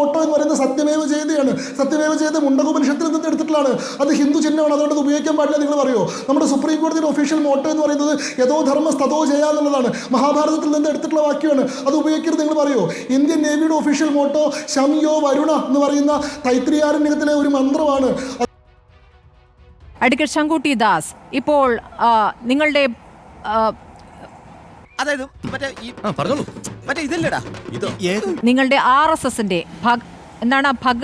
Motto എന്ന് പറയുന്നത് സത്യമേവ ജയതയാണ്. സത്യമേവ ജയത മുണ്ടകോപനിഷത്തിൽ നിന്ന് എടുത്തിട്ടുള്ളതാണ്. അത് ഹിന്ദു ചിഹ്നമാണ്. അതുകൊണ്ട് അത് ഉപയോഗിക്കാൻ പാടില്ല നിങ്ങൾ പറയോ നമ്മുടെ സുപ്രീം കോടതിയുടെ ഒഫീഷ്യൽ മോട്ടോ എന്ന് പറയുന്നത് യഥോ ധർമ്മ സ്ഥതോ ജയ എന്നുള്ളതാണ്. മഹാഭാരതത്തിൽ നിന്ന് എടുത്തിട്ടുള്ള വാക്യമാണ്. അത് ഉപയോഗിക്കരുത് നിങ്ങൾ പറയോ ഇന്ത്യൻ നേവിയുടെ ഒഫീഷ്യൽ മോട്ടോ ശംയോ വരുണ എന്ന് പറയുന്ന തൈത്രിയാരണ്യത്തിലെ ഒരു മന്ത്രമാണ്. അഡ്വക്കേറ്റ് ശങ്കുട്ടി ദാസ് ഇപ്പോൾ നിങ്ങളുടെ അതായത് മറ്റേ ഈ പറഞ്ഞോളൂ. മറ്റേ ഇതല്ലടാ. ഇതോ ഏത്? നിങ്ങളുടെ ആർ എസ് എസിന്റെ എന്താണ് ഭഗ?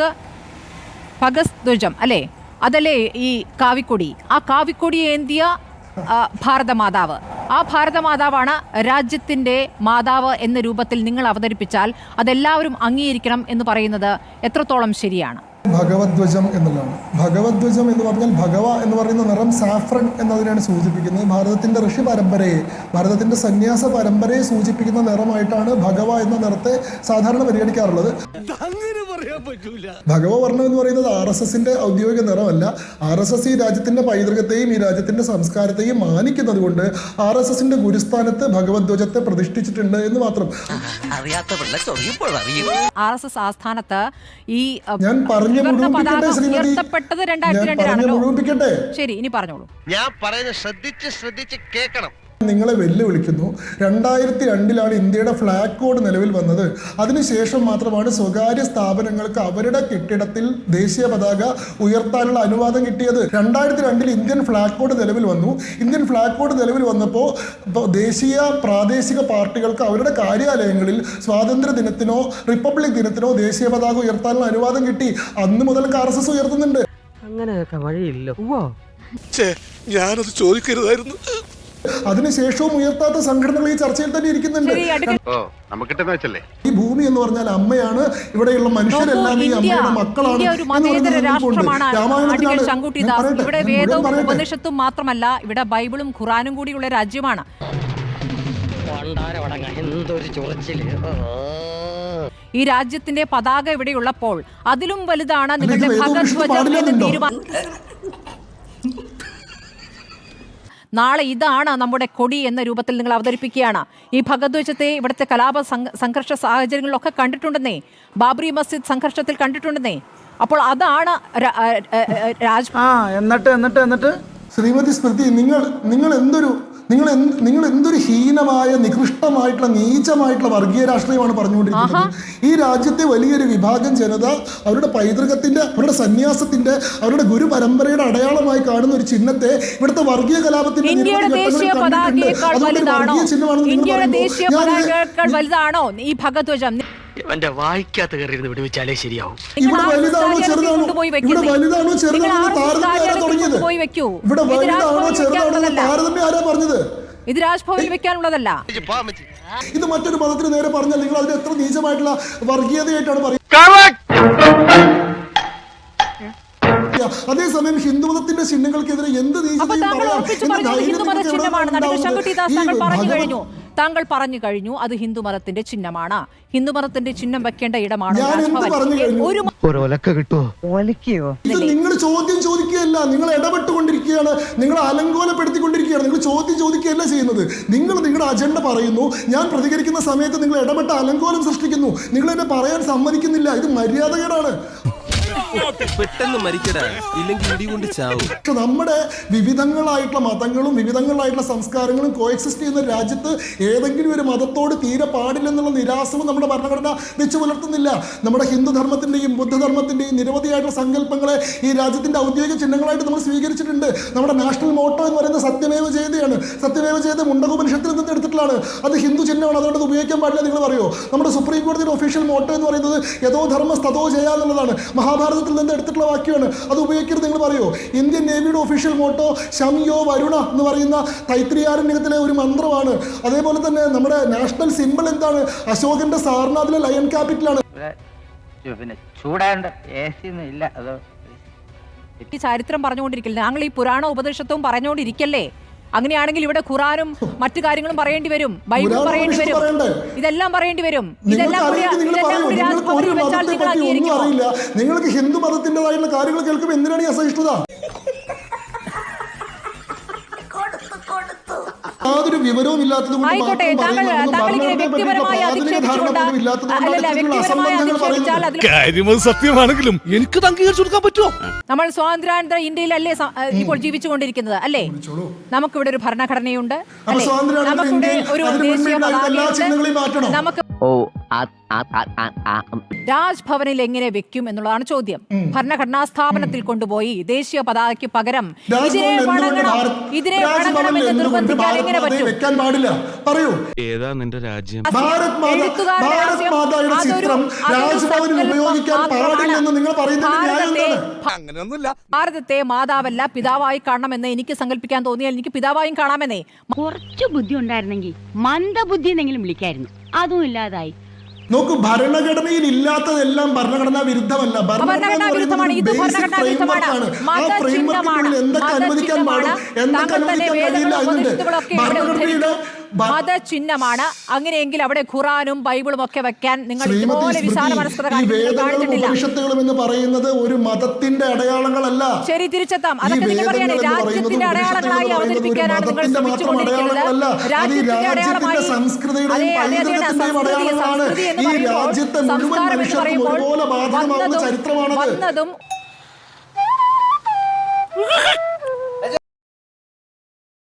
ഭഗസ്ധ്വജം അല്ലേ? അതല്ലേ ഈ കാവിക്കൊടി? ആ കാവിക്കൊടി ഏന്തിയ ഭാരത ഭാരതമാതാവ്. ആ ഭാരതമാതാവാണ് രാജ്യത്തിന്റെ മാതാവ് എന്ന രൂപത്തിൽ നിങ്ങൾ അവതരിപ്പിച്ചാൽ അതെല്ലാവരും അംഗീകരിക്കണം എന്ന് പറയുന്നത് എത്രത്തോളം ശരിയാണ്? ഭഗവധ്വജം എന്നുള്ളതാണ്. ഭഗവദ്വജം എന്ന് പറഞ്ഞാൽ ഭഗവ എന്ന് പറയുന്ന നിറം സാഫ്രൺ എന്നതിനാണ് സൂചിപ്പിക്കുന്നത്. ഭാരതത്തിന്റെ ഋഷി പരമ്പരയെ ഭാരതത്തിന്റെ സന്യാസ പരമ്പരയെ സൂചിപ്പിക്കുന്ന നിറമായിട്ടാണ് ഭഗവ എന്ന നിറത്തെ സാധാരണ പരിഗണിക്കാറുള്ളത്. ഭഗവ വർണം എന്ന് പറയുന്നത് ആർ എസ് എസിന്റെ ഔദ്യോഗിക നിറമല്ല. ആർ എസ് എസ് ഈ രാജ്യത്തിന്റെ പൈതൃകത്തെയും ഈ രാജ്യത്തിന്റെ സംസ്കാരത്തെയും മാനിക്കുന്നത് കൊണ്ട് ആർ എസ് എസിന്റെ ഗുരുസ്ഥാനത്ത് ഭഗവത്വജത്തെ പ്രതിഷ്ഠിച്ചിട്ടുണ്ട് എന്ന് മാത്രം. ആർ എസ് എസ് ആസ്ഥാനത്ത് ഈ ഞാൻ പറഞ്ഞു പതാക ശ്രീമതി? ഉയർത്തപ്പെട്ടത് രണ്ടായിരത്തി ഞാൻ പറഞ്ഞു രണ്ടിലാണല്ലോ. ശരി ഇനി പറഞ്ഞോളൂ. ഞാൻ പറയുന്നത് ശ്രദ്ധിച്ച് ശ്രദ്ധിച്ച് കേൾക്കണം. നിങ്ങളെ വെല്ലുവിളിക്കുന്നു. രണ്ടായിരത്തി രണ്ടിലാണ് ഇന്ത്യയുടെ ഫ്ലാഗ് കോഡ് നിലവിൽ വന്നത്. അതിനുശേഷം മാത്രമാണ് സ്വകാര്യ സ്ഥാപനങ്ങൾക്ക് അവരുടെ കെട്ടിടത്തിൽ ദേശീയ പതാക ഉയർത്താനുള്ള അനുവാദം കിട്ടിയത്. രണ്ടായിരത്തി രണ്ടിൽ ഇന്ത്യൻ ഫ്ലാഗ് കോഡ് നിലവിൽ വന്നു. ഇന്ത്യൻ ഫ്ലാഗ് കോഡ് നിലവിൽ വന്നപ്പോൾ ദേശീയ പ്രാദേശിക പാർട്ടികൾക്ക് അവരുടെ കാര്യാലയങ്ങളിൽ സ്വാതന്ത്ര്യ ദിനത്തിനോ റിപ്പബ്ലിക് ദിനത്തിനോ ദേശീയ പതാക ഉയർത്താനുള്ള അനുവാദം കിട്ടി. അന്ന് മുതൽ ആർ എസ് എസ് ഉയർത്തുന്നുണ്ട്. അങ്ങനെയൊക്കെ വഴിയില്ല. ഞാനത് ചോദിക്കരുതായിരുന്നു. അതിനുശേഷവും ഉയർത്താത്ത സംഘടനകൾ ഈ ചർച്ചയിൽ തന്നെ ഇരിക്കുന്നുണ്ട്. ഈ ഭൂമി എന്ന് പറഞ്ഞാൽ അമ്മയാണ് ഇവിടെയുള്ള മനുഷ്യരെല്ലാം ഈ അമ്മയുടെ മക്കളാണ് രാമായണത്തിലാണ് ഇവിടെ വേദവും ഉപനിഷത്തും മാത്രമല്ല ഇവിടെ ബൈബിളും ഖുറാനും കൂടിയുള്ള രാജ്യമാണ്. ഈ രാജ്യത്തിന്റെ പതാക ഇവിടെയുള്ളപ്പോൾ അതിലും വലുതാണ് നിങ്ങളുടെ ഭഗത്? തീരുമാനം നാളെ ഇതാണ് നമ്മുടെ കൊടി എന്ന രൂപത്തിൽ നിങ്ങൾ അവതരിപ്പിക്കുകയാണ്. ഈ ഭഗദ്വജത്തെ ഇവിടുത്തെ കലാപ സംഘർഷ സാഹചര്യങ്ങളിലൊക്കെ കണ്ടിട്ടുണ്ടെന്നേ ബാബറി മസ്ജിദ് സംഘർഷത്തിൽ കണ്ടിട്ടുണ്ടെന്നേ. അപ്പോൾ അതാണ് രാജ് ആ എന്നിട്ട് എന്നിട്ട് എന്നിട്ട്? ശ്രീമതി സ്മൃതി നിങ്ങൾ നിങ്ങൾ എന്തൊരു നിങ്ങൾ എന്ത് നിങ്ങൾ എന്തൊരു ഹീനമായ നികൃഷ്ടമായിട്ടുള്ള നീചമായിട്ടുള്ള വർഗീയ രാഷ്ട്രീയമാണ് പറഞ്ഞുകൊണ്ടിരിക്കുന്നത്. ഈ രാജ്യത്തെ വലിയൊരു വിഭാഗം ജനത അവരുടെ പൈതൃകത്തിന്റെ അവരുടെ സന്യാസത്തിന്റെ അവരുടെ ഗുരു പരമ്പരയുടെ അടയാളമായി കാണുന്ന ഒരു ചിഹ്നത്തെ ഇവിടുത്തെ വർഗീയ കലാപത്തിന്റെ വർഗീയ ചിഹ്നമാണെന്ന് നിങ്ങൾ ഇത് വലുതാണോ? ഈ ഭഗവധ്വജം എന്റെ വായിക്കാത്ത കയറിയിരുന്ന് വിടുവിച്ചാലേ ശരിയാവും. ഇവിടെ വലുതാണോ ചെറുതാണോ? കൊണ്ടുപോയി ഇവിടെ വെക്കുന്നേ. വലുതാണോ നിങ്ങൾ ചെറുതാണോ ആർ താരതമ്യം ആരാ തുടങ്ങിയത്? വെക്കൂ. ഇവിടെ ഇത് വലുതാണോ രാജ്ഭവനിൽ ചെറുതാണോ വെക്കാനുള്ളതല്ല. താരതമ്യം ആരാ പറഞ്ഞത്? ഇത് രാജ്ഭവനിൽ വെക്കാനുള്ളതല്ല. ഇത് മറ്റൊരു മതത്തിന് നേരെ പറഞ്ഞാൽ നിങ്ങൾ അതിന് എത്ര നീചമായിട്ടുള്ള വർഗീയതയായിട്ടാണ് പറയുന്നത്. അതേസമയം ഹിന്ദുമതത്തിന്റെ ചിഹ്നങ്ങൾക്കെതിരെ എന്ത് അപ്പൊ നീചതയും താങ്കൾ പറയാം? ഉറപ്പിച്ചു ചിഹ്നമാണ്. നടികർ ശങ്കുട്ടി ദാസ് ഈ താങ്കൾ പറഞ്ഞു ഭഗവത് കഴിഞ്ഞു. താങ്കൾ പറഞ്ഞു കഴിഞ്ഞു അത് ഹിന്ദുമതത്തിന്റെ ചിഹ്നമാണ്. ഹിന്ദുമതത്തിന്റെ ചിഹ്നം വെക്കേണ്ട ഇടമാണ് ഞാൻ പറഞ്ഞു ഒരു ഇത് നിങ്ങൾ ചോദ്യം ചോദിക്കുകയല്ല നിങ്ങൾ ഇടപെട്ടുകൊണ്ടിരിക്കുകയാണ് നിങ്ങൾ അലങ്കോലപ്പെടുത്തിക്കൊണ്ടിരിക്കുകയാണ് നിങ്ങൾ ചോദ്യം ചോദിക്കുകയല്ല ചെയ്യുന്നത്. നിങ്ങൾ നിങ്ങളുടെ അജണ്ട പറയുന്നു ഞാൻ പ്രതികരിക്കുന്ന സമയത്ത് നിങ്ങൾ ഇടപെട്ട് അലങ്കോലം സൃഷ്ടിക്കുന്നു. നിങ്ങൾ എന്നെ പറയാൻ സമ്മതിക്കുന്നില്ല ഇത് മര്യാദകേടാണ് പെട്ടെന്ന് മരിക്കടാ. ഇല്ലെങ്കിൽ ഇടി കൊണ്ട് ചാവും. പക്ഷെ നമ്മുടെ വിവിധങ്ങളായിട്ടുള്ള മതങ്ങളും വിവിധങ്ങളായിട്ടുള്ള സംസ്കാരങ്ങളും കോഎക്സിസ്റ്റ് ചെയ്യുന്ന രാജ്യത്ത് ഏതെങ്കിലും ഒരു മതത്തോട് തീരെ പാടില്ലെന്നുള്ള നിരാസവും നമ്മുടെ ഭരണഘടന വെച്ച് പുലർത്തുന്നില്ല. നമ്മുടെ ഹിന്ദു ധർമ്മത്തിന്റെയും ബുദ്ധധർമ്മത്തിന്റെയും നിരവധിയായിട്ടുള്ള സങ്കല്പങ്ങളെ ഈ രാജ്യത്തിന്റെ ഔദ്യോഗിക ചിഹ്നങ്ങളായിട്ട് നമ്മൾ സ്വീകരിച്ചിട്ടുണ്ട്. നമ്മുടെ നാഷണൽ മോട്ടോ എന്ന് പറയുന്നത് സത്യമേവ ജയതയാണ് സത്യമേവ ജയത മുണ്ടകോപനിഷത്തിൽ നിന്ന് എടുത്തിട്ടുള്ളതാണ്. അത് ഹിന്ദു ചിഹ്നമാണ്. അതുകൊണ്ട് അത് ഉപയോഗിക്കാൻ പാടില്ല. നിങ്ങൾ പറയോ നമ്മുടെ സുപ്രീം കോടതിയുടെ ഒഫീഷ്യൽ മോട്ടോ എന്ന് പറയുന്നത് യഥോ ധർമ്മ സ്ഥതോ ജയ എന്നുള്ളതാണ്. മഹാഭാരതത്തിൽ നിന്ന് എടുത്തിട്ടുള്ള വാക്യമാണ്. അത് ഉപയോഗിക്കരുത് നിങ്ങൾ പറയോ ഇന്ത്യൻ നേവിയുടെ ഒഫീഷ്യൽ മോട്ടോ ശമിയോ വരുണ എന്ന് പറയുന്ന തൈത്രിയാരണ്യത്തിലെ ഒരു മന്ത്രമാണ്. അതേപോലെ തന്നെ നമ്മുടെ നാഷണൽ സിമ്പിൾ എന്താണ്? അശോകന്റെ സാർനാഥിലെ ലയൺ ക്യാപിറ്റലാണ് പിന്നെ ചൂടാണ്ട് എ സി ഒന്നും ഇല്ല. അത് ഈ ചരിത്രം പറഞ്ഞുകൊണ്ടിരിക്കില്ല? ഞങ്ങൾ ഈ പുരാണ ഉപദേശത്വം പറഞ്ഞുകൊണ്ടിരിക്കല്ലേ? അങ്ങനെയാണെങ്കിൽ ഇവിടെ ഖുറാനും മറ്റു കാര്യങ്ങളും പറയേണ്ടി വരും ബൈബിൾ പുരാണ പറയേണ്ടി വരും ഇതെല്ലാം പറയേണ്ടി വരും. ഇതെല്ലാം നിങ്ങൾക്ക് ഹിന്ദു മതത്തിന്റെതായിട്ടുള്ള കാര്യങ്ങൾ കേൾക്കുമ്പോൾ എന്തിനാണ് ഈ അസഹിഷ്ണുത? യാതൊരു വിവരവും ഇല്ലാത്തത് കൊണ്ട് ആയിക്കോട്ടെ മാത്രം താങ്കൾ പറയുന്നതൊന്നും താങ്കൾ ഇങ്ങനെ വ്യക്തിപരമായി അധിക്ഷേപിച്ചുകൊണ്ട് പോലും ഇല്ലാത്തത് കൊണ്ടാണ് അല്ലല്ല വ്യക്തിപരമായി അസംബന്ധങ്ങൾ അധിക്ഷേപിച്ചാൽ അതിൽ കാര്യം സത്യമാണെങ്കിലും എനിക്ക് അംഗീകരിച്ചു കൊടുക്കാൻ പറ്റുമോ? നമ്മൾ സ്വാതന്ത്ര്യാനന്തര ഇന്ത്യയിലല്ലേ സ- ഏഹ് ഇപ്പോൾ ജീവിച്ചുകൊണ്ടിരിക്കുന്നത് അല്ലേ? നമുക്കിവിടെ ഒരു ഭരണഘടനയുണ്ട് അപ്പൊ അല്ലേ? സ്വാതന്ത്ര്യാനന്തര നമുക്കിവിടെ ഇന്ത്യയിൽ ഒരു അതിന് ദേശീയ മുൻപിൽ എല്ലാ ചിഹ്നങ്ങളെയും മാറ്റണോ? നമുക്ക് ഓ രാജ്ഭവനിൽ എങ്ങനെ വെക്കും എന്നുള്ളതാണ് ചോദ്യം. ഭരണഘടനാ സ്ഥാപനത്തിൽ കൊണ്ടുപോയി ദേശീയ പതാകയ്ക്ക് പകരം ഇതിനെ വണങ്ങണം ഇതിനെ രാജ്ഭവനിൽ വണങ്ങണമെന്ന് നിർബന്ധിക്കാൻ എങ്ങനെ പറ്റും? പറയൂ. ഏതാ നിന്റെ രാജ്യം? ഭാരത് മാതായുടെ ചിത്രം രാജ്ഭവനിൽ ഉപയോഗിക്കാൻ പാടില്ലെന്ന് നിങ്ങൾ പറയുന്നത് ഭാരതത്തെ മാതാവല്ല പിതാവായി കാണണമെന്ന് എനിക്ക് സങ്കല്പിക്കാൻ തോന്നിയാൽ എനിക്ക് പിതാവായും കാണാമെന്നേ. കുറച്ച് ബുദ്ധി ഉണ്ടായിരുന്നെങ്കിൽ മന്ദബുദ്ധി എന്നെങ്കിലും വിളിക്കായിരുന്നു. അതും ഇല്ലാതായി. നോക്കൂ ഭരണഘടനയിൽ ഇല്ലാത്തതെല്ലാം ഭരണഘടനാ വിരുദ്ധമല്ല. ഭരണഘടന വിരുദ്ധമാണ്. ഇത് ഭരണഘടനാ വിരുദ്ധമാണ്. മതചിഹ്നമാണ് എന്തൊക്കെ അനുവദിക്കാൻ പാടും? എന്തൊക്കെ അനുവദിക്കാൻ കഴിയില്ല എന്നുണ്ട് ഭരണഘടനയുടെ മതചിഹ്നമാണ്. അങ്ങനെയെങ്കിൽ അവിടെ ഖുറാനും ബൈബിളും ഒക്കെ വെക്കാൻ നിങ്ങൾ ഇതുപോലെ വിശാല മനസ്കത കാണിച്ചിട്ടില്ല. പറയുന്നത് ഒരു മതത്തിന്റെ അടയാളങ്ങളല്ല. ശരി തിരിച്ചെത്താം. അതൊക്കെ നിങ്ങൾ പറയാണ്. പറയുന്നത് രാജ്യത്തിന്റെ അടയാളങ്ങളായി അവതരിപ്പിക്കാനാണ് നിങ്ങൾ ശ്രമിച്ചുകൊണ്ടിരിക്കുന്നത് അടയാളങ്ങളല്ല. അത് ഈ രാജ്യത്തിന്റെ രാജ്യത്തിന്റെ അടയാളമായി സംസ്കൃതിയുടെയും അതെ, അതെ, അതെ, സംസ്കൃതി, സംസ്കൃതി എന്ന് ഈ പറയുമ്പോൾ രാജ്യത്തെ മുഴുവൻ സംസ്കാരം എന്ന് മനുഷ്യർക്കും പറയുമ്പോൾ വന്നതും- ചരിത്രമാണത്. വന്നതും